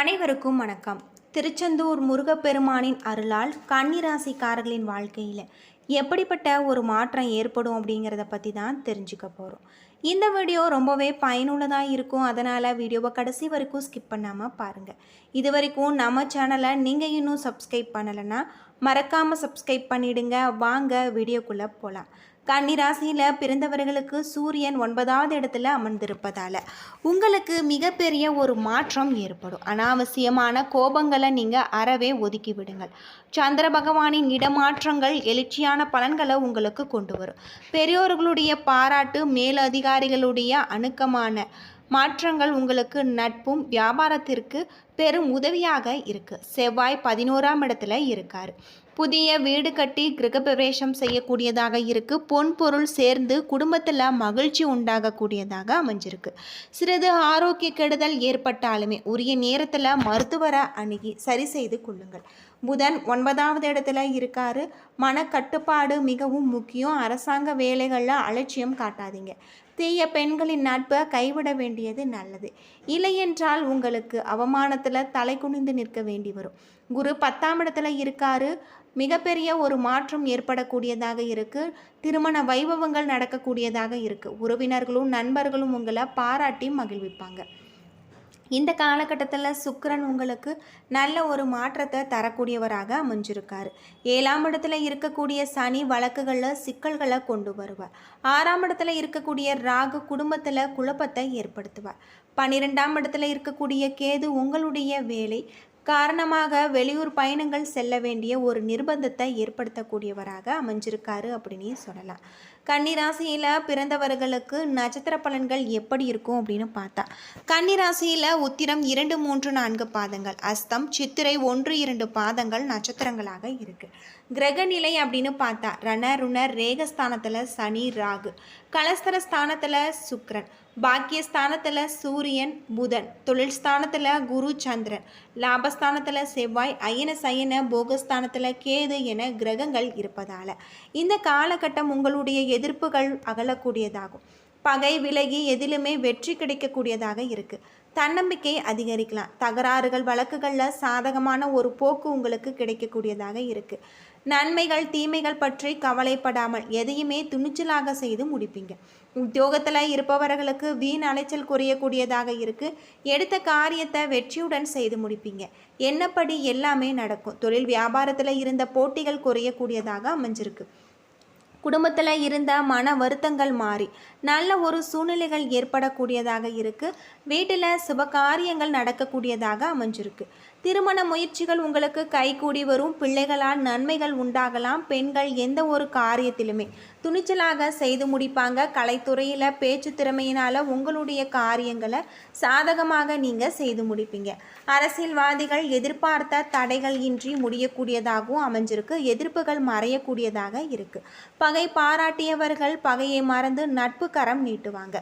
அனைவருக்கும் வணக்கம். திருச்செந்தூர் முருகப்பெருமானின் அருளால் கன்னிராசிக்காரர்களின் வாழ்க்கையில் எப்படிப்பட்ட ஒரு மாற்றம் ஏற்படும் அப்படிங்கிறத பற்றி தான் தெரிஞ்சுக்க போகிறோம் இந்த வீடியோ ரொம்பவே பயனுள்ளதாக இருக்கும். அதனால் வீடியோவை கடைசி வரைக்கும் ஸ்கிப் பண்ணாமல் பாருங்கள் இது வரைக்கும் நம்ம சேனலை நீங்கள் இன்னும் சப்ஸ்கிரைப் பண்ணலைன்னா மறக்காமல் சப்ஸ்கிரைப் பண்ணிடுங்க. வாங்க வீடியோக்குள்ளே போகலாம் கன்னிராசியில் பிறந்தவர்களுக்கு சூரியன் ஒன்பதாவது இடத்துல அமர்ந்திருப்பதால் உங்களுக்கு மிகப்பெரிய ஒரு மாற்றம் ஏற்படும். அனாவசியமான கோபங்களை நீங்கள் அறவே ஒதுக்கி விடுங்கள். சந்திர பகவானின் இடமாற்றங்கள் எழுச்சியான பலன்களை உங்களுக்கு கொண்டு வரும். பெரியோர்களுடைய பாராட்டு மேலதிகாரிகளுடைய அணுக்கமான மாற்றங்கள் உங்களுக்கு நட்பும் வியாபாரத்திற்கு பெரும் உதவியாக இருக்குது செவ்வாய் பதினோராம் இடத்துல இருக்கார். புதிய வீடு கட்டி கிரகப்பிரவேசம் செய்யக்கூடியதாக இருக்கு. பொன் பொருள் சேர்ந்து குடும்பத்தில் மகிழ்ச்சி உண்டாகக்கூடியதாக அமைஞ்சிருக்கு. சிறிது ஆரோக்கிய கெடுதல் ஏற்பட்டாலுமே உரிய நேரத்தில் மருத்துவரை அணுகி சரி செய்து கொள்ளுங்கள். புதன் ஒன்பதாவது இடத்துல இருக்காரு. மனக்கட்டுப்பாடு மிகவும் முக்கியம். அரசாங்க வேலைகளில் அலட்சியம் காட்டாதீங்க. தீய பெண்களின் நட்பை கைவிட வேண்டியது நல்லது. இல்லையென்றால் உங்களுக்கு அவமானத்தில் தலை குனிந்து நிற்க வேண்டி வரும். குரு பத்தாம் இடத்துல இருக்காரு. மிகப்பெரிய ஒரு மாற்றம் ஏற்படக்கூடியதாக இருக்குது திருமண வைபவங்கள் நடக்கக்கூடியதாக இருக்குது உறவினர்களும் நண்பர்களும் உங்களை பாராட்டி மகிழ்விப்பாங்க. இந்த காலகட்டத்தில் சுக்கரன் உங்களுக்கு நல்ல ஒரு மாற்றத்தை தரக்கூடியவராக அமைஞ்சிருக்கார். ஏழாம் இடத்துல இருக்கக்கூடிய சனி வழக்குகளில் சிக்கல்களை கொண்டு வருவார். ஆறாம் இடத்துல இருக்கக்கூடிய ராகு குடும்பத்தில் குழப்பத்தை ஏற்படுத்துவார். பன்னிரெண்டாம் இடத்துல இருக்கக்கூடிய கேது உங்களுடைய வேலை காரணமாக வெளியூர் பயணங்கள் செல்ல வேண்டிய ஒரு நிர்பந்தத்தை ஏற்படுத்தக்கூடியவராக அமைஞ்சிருக்காரு அப்படின்னு சொல்லலாம். கன்னிராசியில் பிறந்தவர்களுக்கு நட்சத்திர பலன்கள் எப்படி இருக்கும் அப்படின்னு பார்த்தா கன்னிராசியில் உத்திரம் இரண்டு மூன்று நான்கு பாதங்கள் அஸ்தம் சித்திரை ஒன்று இரண்டு பாதங்கள் நட்சத்திரங்களாக இருக்குது கிரக நிலை அப்படின்னு பார்த்தா ரண ருணர் ரேகஸ்தானத்தில் சனி ராகு கலஸ்தர ஸ்தானத்தில் சுக்ரன் பாக்கியஸ்தானத்தில் சூரியன் புதன். தொழில் ஸ்தானத்தில் குரு சந்திரன். லாபஸ்தானத்தில் செவ்வாய் அயன சயன போகஸ்தானத்தில் கேது என கிரகங்கள் இருப்பதால். இந்த காலகட்டம் உங்களுடைய எதிர்ப்புகள் அகலக்கூடியதாகும். பகை விலகி எதிலுமே வெற்றி கிடைக்கக்கூடியதாக இருக்குது தன்னம்பிக்கை அதிகரிக்கலாம். தகராறுகள் வழக்குகளில் சாதகமான ஒரு போக்கு உங்களுக்கு கிடைக்கக்கூடியதாக இருக்குது நன்மைகள் தீமைகள் பற்றி கவலைப்படாமல் எதையுமே துணிச்சலாக செய்து முடிப்பீங்க. உத்தியோகத்தில் இருப்பவர்களுக்கு வீண் அலைச்சல் குறையக்கூடியதாக இருக்குது எடுத்த காரியத்தை வெற்றியுடன் செய்து முடிப்பீங்க. என்னப்படி எல்லாமே நடக்கும். தொழில் வியாபாரத்தில் இருந்த போட்டிகள் குறையக்கூடியதாக அமைஞ்சிருக்கு. குடும்பத்தில் இருந்த மன வருத்தங்கள் மாறி நல்ல ஒரு சூழ்நிலைகள் ஏற்படக்கூடியதாக இருக்குது வீட்டில் சுப காரியங்கள் நடக்கக்கூடியதாக அமைஞ்சிருக்கு. திருமண முயற்சிகள் உங்களுக்கு கைகூடி வரும். பிள்ளைகளால் நன்மைகள் உண்டாகலாம். பெண்கள் எந்த ஒரு காரியத்திலுமே துணிச்சலாக செய்து முடிப்பாங்க. கலைத்துறையில் பேச்சு திறமையினால் உங்களுடைய காரியங்களை சாதகமாக நீங்கள் செய்து முடிப்பீங்க. அரசியல்வாதிகள் எதிர்பார்த்த தடைகள் இன்றி முடியக்கூடியதாகவும் அமைஞ்சிருக்கு. எதிர்ப்புகள் மறையக்கூடியதாக இருக்குது பகை பாராட்டியவர்கள் பகையை மறந்து நட்பு கரம் நீட்டுவாங்க.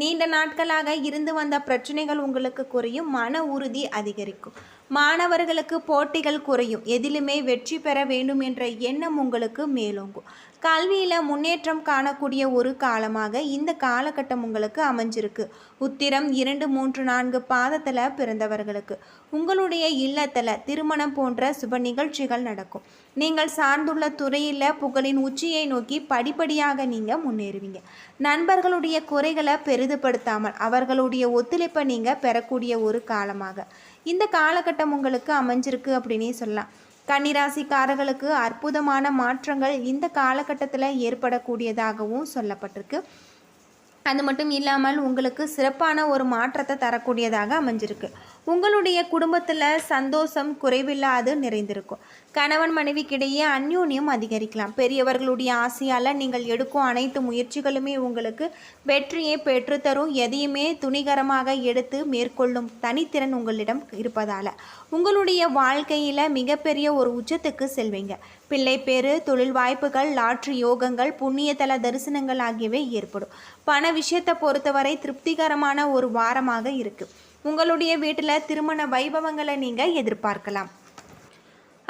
நீண்ட நாட்களாக இருந்து வந்த பிரச்சனைகள் உங்களுக்கு குறையும். மன உறுதி அதிகரிக்கும். மாணவர்களுக்கு போட்டிகள் குறையும். எதிலுமே வெற்றி பெற வேண்டும் என்ற எண்ணம் உங்களுக்கு மேலோங்கும். கல்வியில் முன்னேற்றம் காணக்கூடிய ஒரு காலமாக இந்த காலகட்டம் உங்களுக்கு அமைஞ்சிருக்கு. உத்திரம் இரண்டு மூன்று நான்கு பாதத்தில் பிறந்தவர்களுக்கு. உங்களுடைய இல்லத்தில் திருமணம் போன்ற சுப நிகழ்ச்சிகள் நடக்கும். நீங்கள் சார்ந்துள்ள துறையில் புகழின் உச்சியை நோக்கி படிப்படியாக நீங்கள் முன்னேறுவீங்க. நண்பர்களுடைய குறைகளை பெரிதுபடுத்தாமல் அவர்களுடைய ஒத்துழைப்பை நீங்கள் பெறக்கூடிய ஒரு காலமாக. இந்த காலகட்டம் உங்களுக்கு அமைஞ்சிருக்கு அப்படின்னே சொல்லலாம். கன்னிராசிக்காரர்களுக்கு அற்புதமான மாற்றங்கள் இந்த காலகட்டத்தில் ஏற்படக்கூடியதாகவும் சொல்லப்பட்டிருக்கு. அது மட்டும் இல்லாமல் உங்களுக்கு சிறப்பான ஒரு மாற்றத்தை தரக்கூடியதாக அமைஞ்சிருக்கு. உங்களுடைய குடும்பத்தில் சந்தோஷம் குறைவில்லாது நிறைந்திருக்கும். கணவன் மனைவிக்கிடையே அந்யோன்யம் அதிகரிக்கலாம். பெரியவர்களுடைய ஆசையால் நீங்கள் எடுக்கும் அனைத்து முயற்சிகளுமே உங்களுக்கு வெற்றியை பெற்றுத்தரும். எதையுமே துணிகரமாக எடுத்து மேற்கொள்ளும் தனித்திறன் உங்களிடம் இருப்பதால். உங்களுடைய வாழ்க்கையில் மிகப்பெரிய ஒரு உச்சத்துக்கு செல்வீங்க. பிள்ளை பேரு தொழில் வாய்ப்புகள் லாட்ரி யோகங்கள் புண்ணியதல தரிசனங்கள் ஆகியவை ஏற்படும். பண விஷயத்தை பொறுத்தவரை திருப்திகரமான ஒரு வாரமாக இருக்குது உங்களுடைய வீட்டில் திருமண வைபவங்களை நீங்கள் எதிர்பார்க்கலாம்.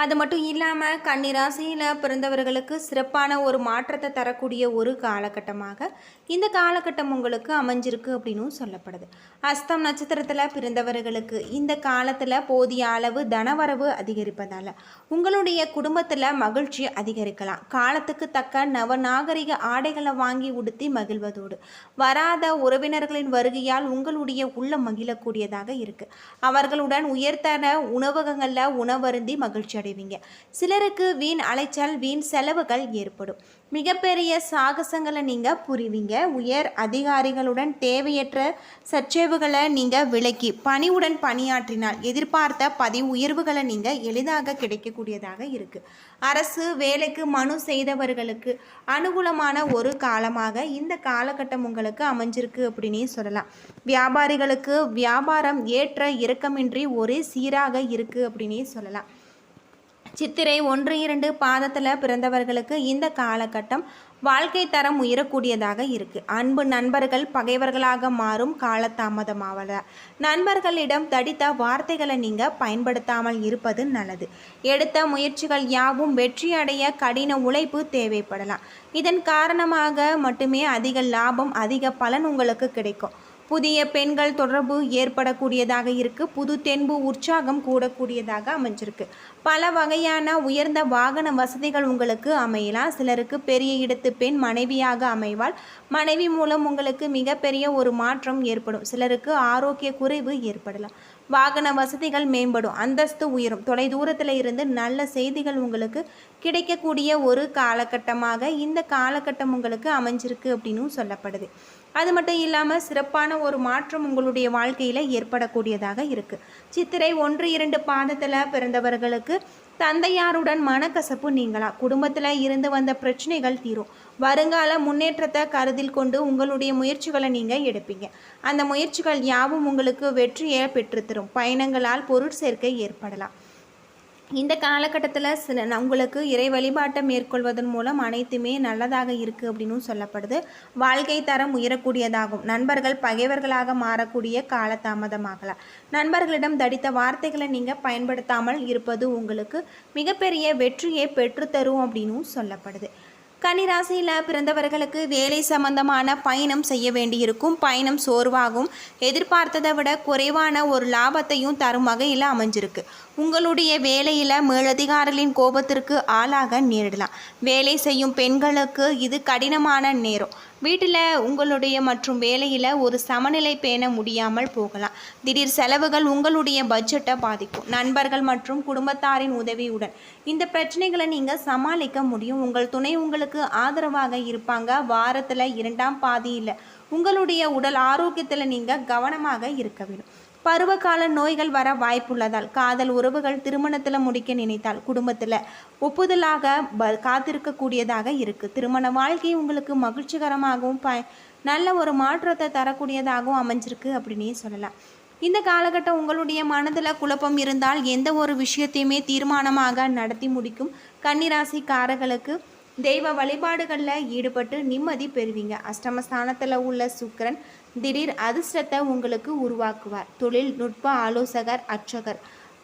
அது மட்டும் இல்லாமல் கன்னிராசியில் பிறந்தவர்களுக்கு சிறப்பான ஒரு மாற்றத்தை தரக்கூடிய ஒரு காலகட்டமாக இந்த காலகட்டம் உங்களுக்கு அமைஞ்சிருக்கு அப்படின்னும் சொல்லப்படுது. அஸ்தம் நட்சத்திரத்தில் பிறந்தவர்களுக்கு இந்த காலத்தில் போதிய அளவு தனவரவு அதிகரிப்பதால் உங்களுடைய குடும்பத்தில் மகிழ்ச்சி அதிகரிக்கலாம். காலத்துக்கு தக்க நவநாகரிக ஆடைகளை வாங்கி உடுத்தி மகிழ்வதோடு வராத உறவினர்களின் வருகையால் உங்களுடைய உள்ளம் மகிழக்கூடியதாக இருக்குது அவர்களுடன் உயர்த்தன உணவகங்களில் உணவருந்தி மகிழ்ச்சி அடைவீங்க. சிலருக்கு வீண் அலைச்சல் வீண் செலவுகள் ஏற்படும். மிகப்பெரிய சாகசங்களை நீங்கள் புரிவீங்க. உயர் அதிகாரிகளுடன் தேவையற்ற சர்ச்சைவுகளை நீங்கள் விலக்கி பணிவுடன் பணியாற்றினால் எதிர்பார்த்த பதிவு உயர்வுகளை நீங்கள் எளிதாக கிடைக்கக்கூடியதாக இருக்குது அரசு வேலைக்கு மனு செய்தவர்களுக்கு அனுகூலமான ஒரு காலமாக இந்த காலகட்டம் உங்களுக்கு அமைஞ்சிருக்கு அப்படின்னே சொல்லலாம். வியாபாரிகளுக்கு வியாபாரம் ஏற்ற இறக்கமின்றி ஒரே சீராக இருக்குது அப்படின்னே சொல்லலாம். சித்திரை ஒன்று இரண்டு பாதத்தில் பிறந்தவர்களுக்கு இந்த காலகட்டம் வாழ்க்கை தரம் உயரக்கூடியதாக இருக்குது அன்பு நண்பர்கள் பகைவர்களாக மாறும் காலதாமதமாவத நண்பர்களிடம் தடித்த வார்த்தைகளை நீங்கள் பயன்படுத்தாமல் இருப்பது நல்லது. எடுத்த முயற்சிகள் யாவும் வெற்றி அடைய கடின உழைப்பு தேவைப்படலாம். இதன் காரணமாக மட்டுமே அதிக லாபம் அதிக பலன் உங்களுக்கு கிடைக்கும். புதிய பெண்கள் தொடர்பு ஏற்படக்கூடியதாக இருக்குது புது தென்பு உற்சாகம் கூடக்கூடியதாக அமைஞ்சிருக்கு. பல வகையான உயர்ந்த வாகன வசதிகள் உங்களுக்கு அமையலாம். சிலருக்கு பெரிய இடத்து பெண் மனைவியாக அமைவாள். மனைவி மூலம் உங்களுக்கு மிகப்பெரிய ஒரு மாற்றம் ஏற்படும். சிலருக்கு ஆரோக்கிய குறைவு ஏற்படலாம். வாகன வசதிகள் மேம்படும். அந்தஸ்து உயரும். தொலைதூரத்தில் இருந்து நல்ல செய்திகள் உங்களுக்கு கிடைக்கக்கூடிய ஒரு காலகட்டமாக இந்த காலகட்டம் உங்களுக்கு அமைஞ்சிருக்கு அப்படின்னு சொல்லப்படுது. அது மட்டும் இல்லாமல் சிறப்பான ஒரு மாற்றம் உங்களுடைய வாழ்க்கையில் ஏற்படக்கூடியதாக இருக்குது சித்திரை ஒன்று இரண்டு பாதத்தில் பிறந்தவர்களுக்கு தந்தையாருடன் மனக்கசப்பு நீங்களா குடும்பத்தில் இருந்து வந்த பிரச்சனைகள் தீரும். வருங்கால முன்னேற்றத்தை கருத்தில் கொண்டு உங்களுடைய முயற்சிகளை நீங்கள் எடுப்பீங்க. அந்த முயற்சிகள் யாவும் உங்களுக்கு வெற்றியை பெற்றுத்தரும். பயணங்களால் பொருட்சேர்க்கை ஏற்படலாம். இந்த காலகட்டத்தில் சில உங்களுக்கு இறை வழிபாட்டை மேற்கொள்வதன் மூலம் அனைத்துமே நல்லதாக இருக்குது அப்படின்னு சொல்லப்படுது. வாழ்க்கை தரம் உயரக்கூடியதாகும். நண்பர்கள் பகைவர்களாக மாறக்கூடிய காலதாமதமாகலாம். நண்பர்களிடம் தடித்த வார்த்தைகளை நீங்கள் பயன்படுத்தாமல் இருப்பது உங்களுக்கு மிகப்பெரிய வெற்றியை பெற்றுத்தரும் அப்படின்னு சொல்லப்படுது. கன்னிராசியில் பிறந்தவர்களுக்கு வேலை சம்பந்தமான பயணம் செய்ய வேண்டியிருக்கும். பயணம் சோர்வாகும். எதிர்பார்த்ததை விட குறைவான ஒரு லாபத்தையும் தரும் வகையில் அமைஞ்சிருக்கு. உங்களுடைய வேலையில் மேலதிகாரிகளின் கோபத்திற்கு ஆளாக நேரிடலாம். வேலை செய்யும் பெண்களுக்கு இது கடினமான நேரம். வீட்டில் உங்களுடைய மற்றும் வேலையில் ஒரு சமநிலை பேண முடியாமல் போகலாம். திடீர் செலவுகள் உங்களுடைய பட்ஜெட்டை பாதிக்கும். நண்பர்கள் மற்றும் குடும்பத்தாரின் உதவியுடன். இந்த பிரச்சனைகளை நீங்கள் சமாளிக்க முடியும். உங்கள் துணை உங்களுக்கு ஆதரவாக இருப்பாங்க. வாரத்தில் இரண்டாம் பாதியில் உங்களுடைய உடல் ஆரோக்கியத்தில் நீங்கள் கவனமாக இருக்க வேண்டும். பருவகால நோய்கள் வர வாய்ப்புள்ளதால் காதல் உறவுகள் திருமணத்தில் முடிக்க நினைத்தால் குடும்பத்தில் ஒப்புதலாக ப காத்திருக்கக்கூடியதாக இருக்குது திருமண வாழ்க்கை உங்களுக்கு மகிழ்ச்சிகரமாகவும் ப நல்ல ஒரு மாற்றத்தை தரக்கூடியதாகவும் அமைஞ்சிருக்கு அப்படின்னே சொல்லலாம். இந்த காலகட்டம் உங்களுடைய மனதில் குழப்பம் இருந்தால் எந்த ஒரு விஷயத்தையுமே தீர்மானமாக நடத்தி முடிக்கும் கன்னிராசிக்காரர்களுக்கு தெய்வ வழிபாடுகளில் ஈடுபட்டு நிம்மதி பெறுவீங்க. அஷ்டமஸ்தானத்தில் உள்ள சுக்கரன் திடீர் அதிர்ஷ்டத்தை உங்களுக்கு உருவாக்குவார். தொழில்நுட்ப ஆலோசகர் அர்ச்சகர்.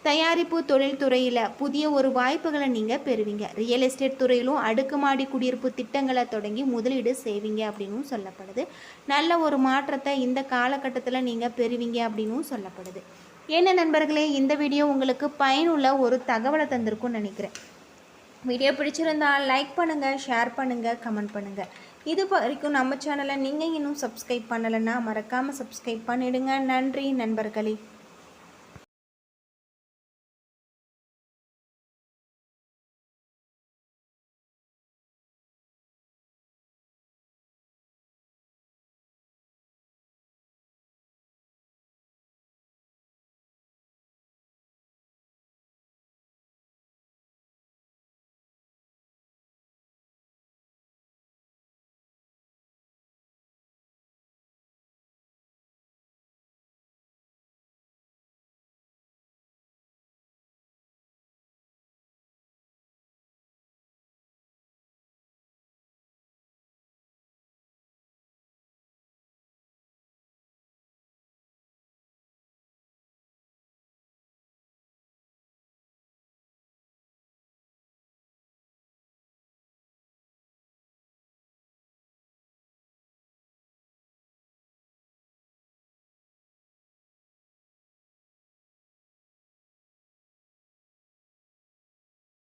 தயாரிப்பு தொழில்துறையில் புதிய ஒரு வாய்ப்புகளை நீங்கள் பெறுவீங்க. ரியல் எஸ்டேட் துறையிலும் அடுக்குமாடி குடியிருப்பு திட்டங்களை தொடங்கி முதலீடு செய்வீங்க அப்படின்னும் சொல்லப்படுது. நல்ல ஒரு மாற்றத்தை இந்த காலகட்டத்தில் நீங்கள் பெறுவீங்க அப்படின்னும் சொல்லப்படுது. என்ன நண்பர்களே இந்த வீடியோ உங்களுக்கு பயனுள்ள ஒரு தகவலை தந்திருக்கும்னு நினைக்கிறேன். வீடியோ பிடிச்சிருந்தால் லைக் பண்ணுங்கள் ஷேர் பண்ணுங்கள் கமெண்ட் பண்ணுங்கள் இது வரைக்கும் நம்ம சேனலை நீங்கள் இன்னும் சப்ஸ்கிரைப் பண்ணலைன்னா மறக்காமல் சப்ஸ்கிரைப் பண்ணிவிடுங்க நன்றி நண்பர்களே.